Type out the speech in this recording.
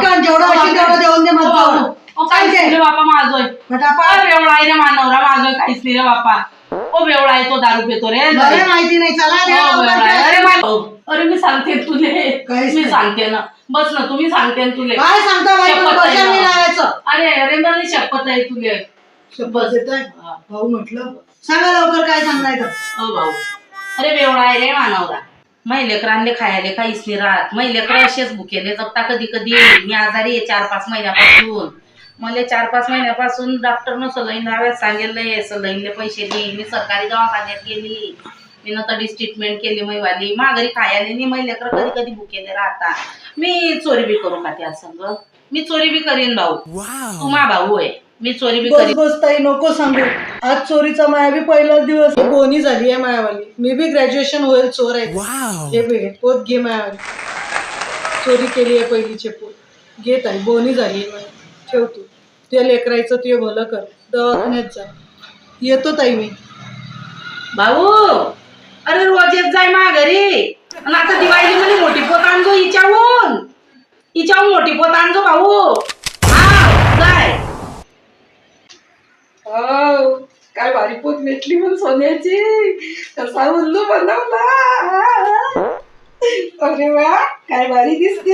असेल तेवढं देऊन दे मग हो, हो, काहीच नाही रे बापा माझोय रे मानवरा माझोय काहीच नाही रे बापा? ओ तो दारू पितो रे बरं माहिती नाही चला हो, लवकर आहे. द्या. अरे मा- अरे मी सांगते तुले. काहीच मी नाही. सांगते ना. बस ना तुम्ही सांगते ना तुले. काय सांगता बाई? शपथ आहे कशाने ना. लावायचं? अरे अरे मला शपथ आहे तुले. शपथ येतोय हा. भाऊ म्हटलं. सांगा लवकर काय सांगायचं ओ भाऊ. अरे बेवळा आहे रे मानवरा. मै लेकरांले खायले काहीच नाही राहत. मै लेकर असेच भुकेले जपता कधी कधी. मी आजारी आहे चार पाच महिन्यापासून. मला चार पाच महिन्यापासून डॉक्टरनं सलाईन लावायला सांगितलंय. सलाईनले पैसे दे. मी सरकारी दवाखान्यात गेली. मी तडीच ट्रीटमेंट केली मैवाली. माघारी खायला नाही. मै लेकर कधी कधी भुकेले राहता मी चोरी बी करू का त्या संग? मी चोरी बी करीन भाऊ. तू मा भाऊ आहे. मी चोरी बी बस करीन बस ताई नको सांगू. आज चोरीचा माया बी पहिलाच दिवस. बोनी झाली आहे मायावाली. मी बी ग्रॅज्युएशन होईल चोर आहे. हे बघ हे पोत घे मायावाली. चोरी केली आहे पहिलीचे पोत. घे ताई बोनी झाली आहे माया. ठेव तू. तुझ्या लेकरायचं तुझे भलं कर. दवाखान्यात जा. येतो ताई मी. भाऊ अरे रोज येत जाय मा घरी. आणि आता दिवाळी मध्ये मोठी पोत आणजो हिच्याहून. हिच्याहून मोठी पोत आणजो भाऊ. काय भारी पोत भेटली पण सोन्याची. कसा उल्लू बनवला. अरे वा काय भारी दिसते.